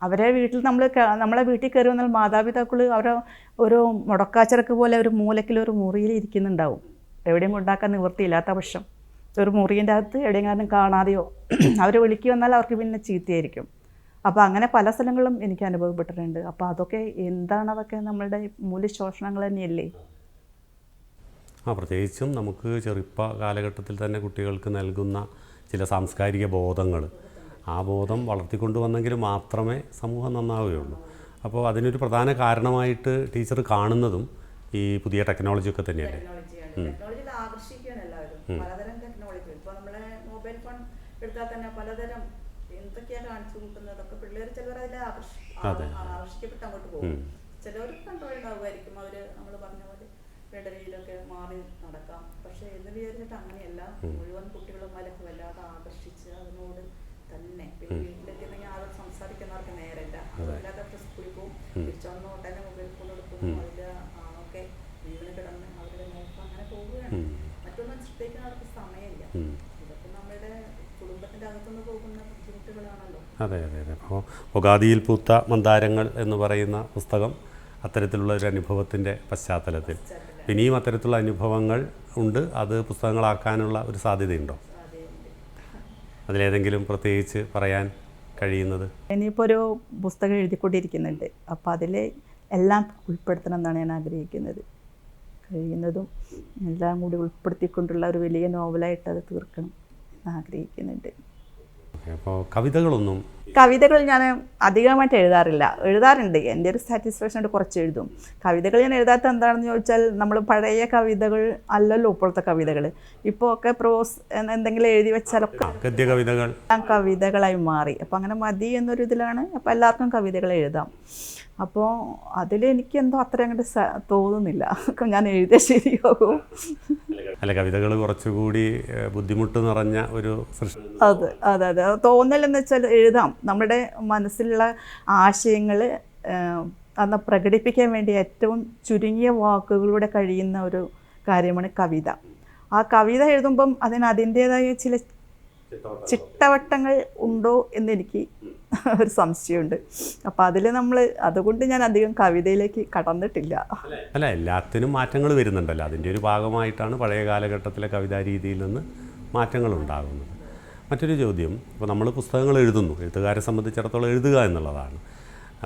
[SPEAKER 3] അവരെ വീട്ടിൽ നമ്മൾ നമ്മളെ വീട്ടിൽ കയറി വന്നാൽ മാതാപിതാക്കൾ അവരെ ഒരു മുടക്കാച്ചിറക്ക് പോലെ ഒരു മൂലക്കിൽ ഒരു മുറിയിൽ ഇരിക്കുന്നുണ്ടാവും. എവിടെയും ഉണ്ടാക്കാൻ നിവൃത്തിയില്ലാത്ത പക്ഷം. ഒരു മുറിന്റെ അകത്ത് എവിടെയെങ്കിലും കാണാതെയോ അവർ വിളിക്കുക വന്നാൽ അവർക്ക് പിന്നെ ചീത്തയായിരിക്കും. അപ്പോൾ അങ്ങനെ പല സ്ഥലങ്ങളും എനിക്ക് അനുഭവപ്പെട്ടിട്ടുണ്ട്. അപ്പോൾ അതൊക്കെ എന്താണ് അതൊക്കെ നമ്മളുടെ മൂല്യശോഷണങ്ങൾ തന്നെയല്ലേ?
[SPEAKER 1] ആ പ്രത്യേകിച്ചും നമുക്ക് ചെറുപ്പ കാലഘട്ടത്തിൽ തന്നെ കുട്ടികൾക്ക് നൽകുന്ന ചില സാംസ്കാരിക ബോധങ്ങൾ. ആ ബോധം വളർത്തിക്കൊണ്ടുവന്നെങ്കിൽ മാത്രമേ സമൂഹം നന്നാവുകയുള്ളൂ. അപ്പോൾ അതിനൊരു പ്രധാന കാരണമായിട്ട് ടീച്ചർ കാണുന്നതും ഈ പുതിയ ടെക്നോളജിയൊക്കെ തന്നെയല്ലേ?
[SPEAKER 3] ടെക്നോളജി ആകർഷിക്കുകയാണ് എല്ലാവരും. പലതരം ടെക്നോളജി ഇപ്പോൾ നമ്മളെ മൊബൈൽ ഫോൺ എടുത്താൽ തന്നെ പലതരം എന്തൊക്കെയാണ് കാണിച്ചു കൂട്ടുന്നതൊക്കെ പിള്ളേർ ചിലവർ അതിൽ ആകർഷി
[SPEAKER 1] അതെ.
[SPEAKER 3] ആകർഷിക്കപ്പെട്ട് അങ്ങോട്ട് പോകും. ചിലവർ കൺട്രോൾ ഉണ്ടാവുമായിരിക്കും. അവർ നമ്മൾ പറഞ്ഞ പോലെ വേണ്ട രീതിയിലൊക്കെ മാറി നടക്കാം. പക്ഷെ എന്ന് വിചാരിച്ചിട്ട് അങ്ങനെയല്ല. മുഴുവൻ കുട്ടികളും അതിലൊക്കെ വല്ലാതെ ആകർഷിച്ച് അതിനോട് തന്നെ പിന്നെ വീട്ടിലെത്തിയെങ്കിൽ ആരും സംസാരിക്കുന്നവർക്ക് നേരല്ല അതല്ലാതെ സ്കൂളിൽ പോകും. തിരിച്ചു വന്നോട്ടെ മൊബൈൽ ഫോൺ എടുക്കും അതിൽ ഒക്കെ വീണ് കിടന്ന് അവരുടെ നോക്കും അങ്ങനെ പോവുകയാണ് മറ്റൊന്നും ശ്രദ്ധിക്കാൻ അവർക്ക് സമയമില്ല ഇതൊക്കെ നമ്മുടെ കുടുംബത്തിന്റെ അകത്തുനിന്ന് പോകുന്ന ബുദ്ധിമുട്ടുകളാണല്ലോ
[SPEAKER 1] അതെ അതെ അതെ. അപ്പോൾ ഉഗാദിയിൽ പൂത്ത മന്ദാരങ്ങൾ എന്ന് പറയുന്ന പുസ്തകം അത്തരത്തിലുള്ള ഒരു അനുഭവത്തിന്റെ പശ്ചാത്തലത്തിൽ. ഇനിയും അത്തരത്തിലുള്ള അനുഭവങ്ങൾ ഉണ്ട്. അത് പുസ്തകങ്ങളാക്കാനുള്ള ഒരു സാധ്യതയുണ്ടോ? അതിലേതെങ്കിലും പ്രത്യേകിച്ച് പറയാൻ കഴിയുന്നത്?
[SPEAKER 3] ഇനിയിപ്പോൾ ഒരു പുസ്തകം എഴുതിക്കൊണ്ടിരിക്കുന്നുണ്ട്. അപ്പോൾ അതിൽ എല്ലാം ഉൾപ്പെടുത്തണം എന്നാണ് ഞാൻ ആഗ്രഹിക്കുന്നത്. കഴിയുന്നതും എല്ലാം കൂടി ഉൾപ്പെടുത്തിക്കൊണ്ടുള്ള ഒരു വലിയ നോവലായിട്ട് അത് തീർക്കണം എന്ന് ആഗ്രഹിക്കുന്നുണ്ട്.
[SPEAKER 1] അപ്പോൾ കവിതകളൊന്നും
[SPEAKER 3] കവിതകൾ ഞാൻ അധികമായിട്ട് എഴുതാറില്ല. എഴുതാറുണ്ട്. എന്റെ ഒരു സാറ്റിസ്ഫാക്ഷൻ ആയിട്ട് കുറച്ച് എഴുതും. കവിതകൾ ഞാൻ എഴുതാത്ത എന്താണെന്ന് ചോദിച്ചാൽ നമ്മൾ പഴയ കവിതകൾ അല്ലല്ലോ ഇപ്പോഴത്തെ കവിതകൾ. ഇപ്പോൾ ഒക്കെ പ്രോസ് എന്തെങ്കിലും എഴുതി വെച്ചാലൊക്കെ
[SPEAKER 1] കവിതകൾ.
[SPEAKER 3] കവിതകളായി മാറി. അപ്പോൾ അങ്ങനെ മതി എന്നൊരു ഇതിലാണ് അപ്പോൾ എല്ലാവർക്കും കവിതകൾ എഴുതാം. അപ്പോൾ അതിൽ എനിക്ക് എന്തോ അത്ര അങ്ങോട്ട് തോന്നുന്നില്ല. ഞാൻ എഴുതിയ ശരിയാകും.
[SPEAKER 1] അല്ല കവിതകൾ കുറച്ചുകൂടി ബുദ്ധിമുട്ട് നിറഞ്ഞ ഒരു സൃഷ്ടി.
[SPEAKER 3] അതെ അതെ അതെ. അത് തോന്നലെന്ന് വെച്ചാൽ എഴുതാം. നമ്മുടെ മനസ്സിലുള്ള ആശയങ്ങൾ അന്ന് പ്രകടിപ്പിക്കാൻ വേണ്ടി ഏറ്റവും ചുരുങ്ങിയ വാക്കുകളിലൂടെ കഴിയുന്ന ഒരു കാര്യമാണ് കവിത. ആ കവിത എഴുതുമ്പം അതിന് അതിന്റേതായ ചില ചിട്ടവട്ടങ്ങൾ ഉണ്ടോ എന്നെനിക്ക് ഒരു സംശയമുണ്ട്. അപ്പോൾ അതിൽ നമ്മൾ അതുകൊണ്ട് ഞാൻ അധികം കവിതയിലേക്ക് കടന്നിട്ടില്ല.
[SPEAKER 1] അല്ല എല്ലാത്തിനും മാറ്റങ്ങൾ വരുന്നുണ്ടല്ലോ. അതിന്റെ ഒരു ഭാഗമായിട്ടാണ് പഴയ കാലഘട്ടത്തിലെ കവിതാ രീതിയിൽ നിന്ന് മാറ്റങ്ങൾ ഉണ്ടാകുന്നത്. മറ്റൊരു ചോദ്യം ഇപ്പോൾ നമ്മൾ പുസ്തകങ്ങൾ എഴുതുന്നു. എഴുത്തുകാരെ സംബന്ധിച്ചിടത്തോളം എഴുതുക എന്നുള്ളതാണ്.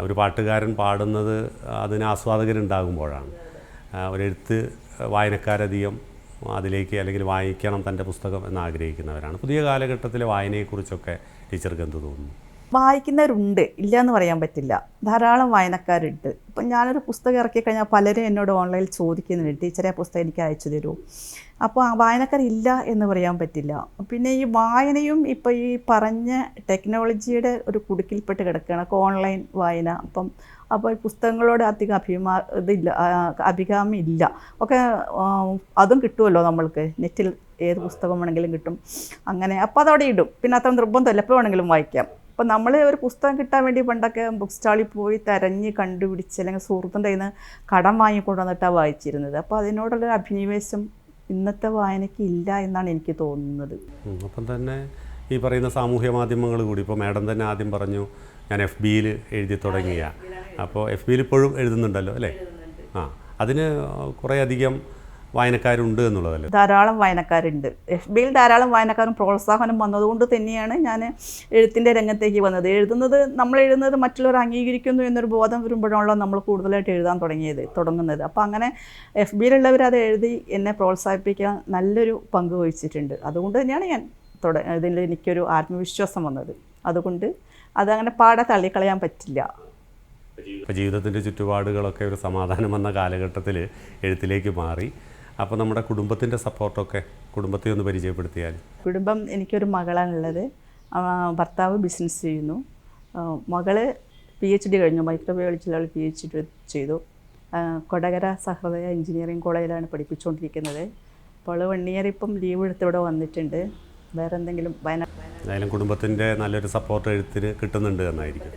[SPEAKER 1] ഒരു പാട്ടുകാരൻ പാടുന്നത് അതിന് ആസ്വാദകരുണ്ടാകുമ്പോഴാണ്. ഒരെഴുത്ത് വായനക്കാരധികം അതിലേക്ക് അല്ലെങ്കിൽ വായിക്കണം തന്റെ പുസ്തകം എന്ന് ആഗ്രഹിക്കുന്നവരാണ്. പുതിയ കാലഘട്ടത്തിലെ വായനയെക്കുറിച്ചൊക്കെ ടീച്ചർക്ക് എന്ത് തോന്നുന്നു?
[SPEAKER 3] വായിക്കുന്നവരുണ്ട്. ഇല്ല എന്ന് പറയാൻ പറ്റില്ല. ധാരാളം വായനക്കാരുണ്ട്. ഇപ്പം ഞാനൊരു പുസ്തകം ഇറക്കി കഴിഞ്ഞാൽ പലരും എന്നോട് ഓൺലൈനിൽ ചോദിക്കുന്നുണ്ട് ടീച്ചറെ പുസ്തകം എനിക്ക് അയച്ചു തരൂ. അപ്പോൾ ആ വായനക്കാരില്ല എന്ന് പറയാൻ പറ്റില്ല. പിന്നെ ഈ വായനയും ഇപ്പോൾ ഈ പറഞ്ഞ ടെക്നോളജിയുടെ ഒരു കുടുക്കിൽപ്പെട്ട് കിടക്കുകയാണ് ഓൺലൈൻ വായന. അപ്പം അപ്പോൾ ഈ പുസ്തകങ്ങളോട് അധികം അഭിമാ ഇതില്ല അഭികാമ്യം ഇല്ല. ഒക്കെ അതും കിട്ടുമല്ലോ നമ്മൾക്ക്. നെറ്റിൽ ഏത് പുസ്തകം വേണമെങ്കിലും കിട്ടും. അങ്ങനെ. അപ്പോൾ അതവിടെ ഇടും. പിന്നെ അത്ര നിർബന്ധമല്ല. എപ്പോൾ വേണമെങ്കിലും വായിക്കാം. അപ്പം നമ്മൾ ഒരു പുസ്തകം കിട്ടാൻ വേണ്ടി പണ്ടൊക്കെ ബുക്ക് സ്റ്റാളിൽ പോയി തിരഞ്ഞ് കണ്ടുപിടിച്ച് അല്ലെങ്കിൽ സുഹൃത്തിന്റെ കയ്യിൽ നിന്ന് കടം വാങ്ങിക്കൊണ്ട് വന്നിട്ടാണ് വായിച്ചിരുന്നത്. അപ്പോൾ അതിനോടുള്ളൊരു അഭിനിവേശം ഇന്നത്തെ വായനയ്ക്ക് ഇല്ല എന്നാണ് എനിക്ക് തോന്നുന്നത്.
[SPEAKER 1] അപ്പം തന്നെ ഈ പറയുന്ന സാമൂഹ്യ മാധ്യമങ്ങൾ കൂടി ഇപ്പോൾ മാഡം തന്നെ ആദ്യം പറഞ്ഞു ഞാൻ എഫ് ബിയിൽ എഴുതി തുടങ്ങിയ. അപ്പോൾ എഫ് ബിയിൽ ഇപ്പോഴും എഴുതുന്നുണ്ടല്ലോ അല്ലേ? ആ അതിന് കുറേയധികം വായനക്കാരുണ്ട് എന്നുള്ളതല്ലേ?
[SPEAKER 3] ധാരാളം വായനക്കാരുണ്ട്. എഫ് ബിയിൽ ധാരാളം വായനക്കാരും പ്രോത്സാഹനം വന്നതുകൊണ്ട് തന്നെയാണ് ഞാൻ എഴുത്തിന്റെ രംഗത്തേക്ക് വന്നത്. എഴുതുന്നത് നമ്മൾ എഴുതുന്നത് മറ്റുള്ളവർ അംഗീകരിക്കുന്നു എന്നൊരു ബോധം വരുമ്പോഴാണല്ലോ നമ്മൾ കൂടുതലായിട്ട് എഴുതാൻ തുടങ്ങിയത് തുടങ്ങുന്നത്. അപ്പോൾ അങ്ങനെ എഫ് ബിയിലുള്ളവർ അത് എഴുതി എന്നെ പ്രോത്സാഹിപ്പിക്കാൻ നല്ലൊരു പങ്ക് വഹിച്ചിട്ടുണ്ട്. അതുകൊണ്ട് തന്നെയാണ് ഞാൻ തുട ഇതിൽ എനിക്കൊരു ആത്മവിശ്വാസം വന്നത്. അതുകൊണ്ട് അതങ്ങനെ പാടെ തള്ളിക്കളയാൻ പറ്റില്ല.
[SPEAKER 1] ജീവിതത്തിന്റെ ചുറ്റുപാടുകളൊക്കെ ഒരു സമാധാനം വന്ന കാലഘട്ടത്തിൽ എഴുത്തിലേക്ക് മാറി. അപ്പോൾ നമ്മുടെ കുടുംബത്തിന്റെ സപ്പോർട്ടൊക്കെ കുടുംബത്തെ ഒന്ന് പരിചയപ്പെടുത്തിയാൽ.
[SPEAKER 3] കുടുംബം എനിക്കൊരു മകളാണുള്ളത്. ഭർത്താവ് ബിസിനസ് ചെയ്യുന്നു. മകൾ പി എച്ച് ഡി കഴിഞ്ഞു. മൈക്രോബയോളജിയിൽ അവൾ പി എച്ച് ഡി ചെയ്തു കൊടകര സഹൃദയ എഞ്ചിനീയറിംഗ് കോളേജിലാണ് പഠിപ്പിച്ചുകൊണ്ടിരിക്കുന്നത്. അപ്പോൾ വൺ ഇയർ ഇപ്പം ലീവ് എടുത്ത് ഇവിടെ വന്നിട്ടുണ്ട്. വേറെ എന്തെങ്കിലും വയനാട്
[SPEAKER 1] എന്തായാലും കുടുംബത്തിന്റെ നല്ലൊരു സപ്പോർട്ട് എഴുത്തിന് കിട്ടുന്നുണ്ട് എന്നായിരിക്കും.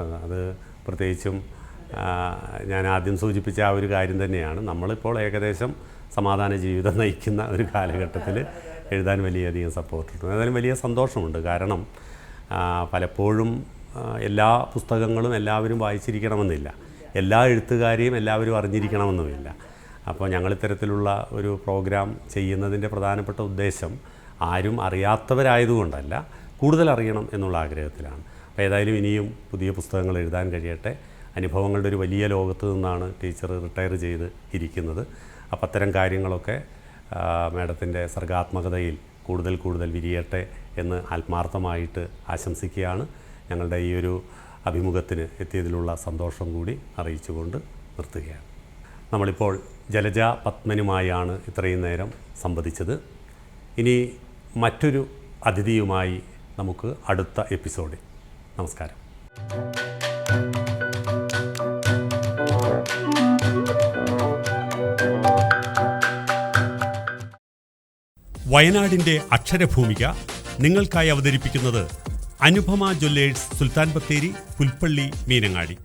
[SPEAKER 1] അത് അത് പ്രത്യേകിച്ചും ഞാൻ ആദ്യം സൂചിപ്പിച്ച ആ ഒരു കാര്യം തന്നെയാണ്. നമ്മളിപ്പോൾ ഏകദേശം സമാധാന ജീവിതം നയിക്കുന്ന ഒരു കാലഘട്ടത്തിൽ എഴുതാൻ വലിയധികം സപ്പോർട്ട് കിട്ടും. ഏതായാലും വലിയ സന്തോഷമുണ്ട്. കാരണം പലപ്പോഴും എല്ലാ പുസ്തകങ്ങളും എല്ലാവരും വായിച്ചിരിക്കണമെന്നില്ല. എല്ലാ എഴുത്തുകാരെയും എല്ലാവരും അറിഞ്ഞിരിക്കണമെന്നുമില്ല. അപ്പോൾ ഞങ്ങൾ ഇത്തരത്തിലുള്ള ഒരു പ്രോഗ്രാം ചെയ്യുന്നതിന്റെ പ്രധാനപ്പെട്ട ഉദ്ദേശം ആരും അറിയാത്തവരായതുകൊണ്ടല്ല കൂടുതൽ അറിയണം എന്നുള്ള ആഗ്രഹത്തിലാണ്. അപ്പോൾ ഏതായാലും ഇനിയും പുതിയ പുസ്തകങ്ങൾ എഴുതാൻ കഴിയട്ടെ. അനുഭവങ്ങളുടെ ഒരു വലിയ ലോകത്ത് നിന്നാണ് ടീച്ചർ റിട്ടയർ ചെയ്ത് ഇരിക്കുന്നത്. അപ്പം അത്തരം കാര്യങ്ങളൊക്കെ മാഡത്തിന്റെ സർഗാത്മകതയിൽ കൂടുതൽ കൂടുതൽ വിരിയട്ടെ എന്ന് ആത്മാർത്ഥമായിട്ട് ആശംസിക്കുകയാണ്. ഞങ്ങളുടെ ഈ ഒരു അഭിമുഖത്തിന് എത്തിയതിലുള്ള സന്തോഷം കൂടി അറിയിച്ചുകൊണ്ട് നിർത്തുകയാണ്. നമ്മളിപ്പോൾ ജലജ പത്മനുമായാണ് ഇത്രയും നേരം സംവദിച്ചത്. ഇനി മറ്റൊരു അതിഥിയുമായി നമുക്ക് അടുത്ത എപ്പിസോഡിൽ. നമസ്കാരം. വയനാടിന്റെ അക്ഷരഭൂമിക നിങ്ങൾക്കായി അവതരിപ്പിക്കുന്നത് അനുപമ ജ്വല്ലേഴ്സ് സുൽത്താൻ ബത്തേരി പുൽപ്പള്ളി മീനങ്ങാടി.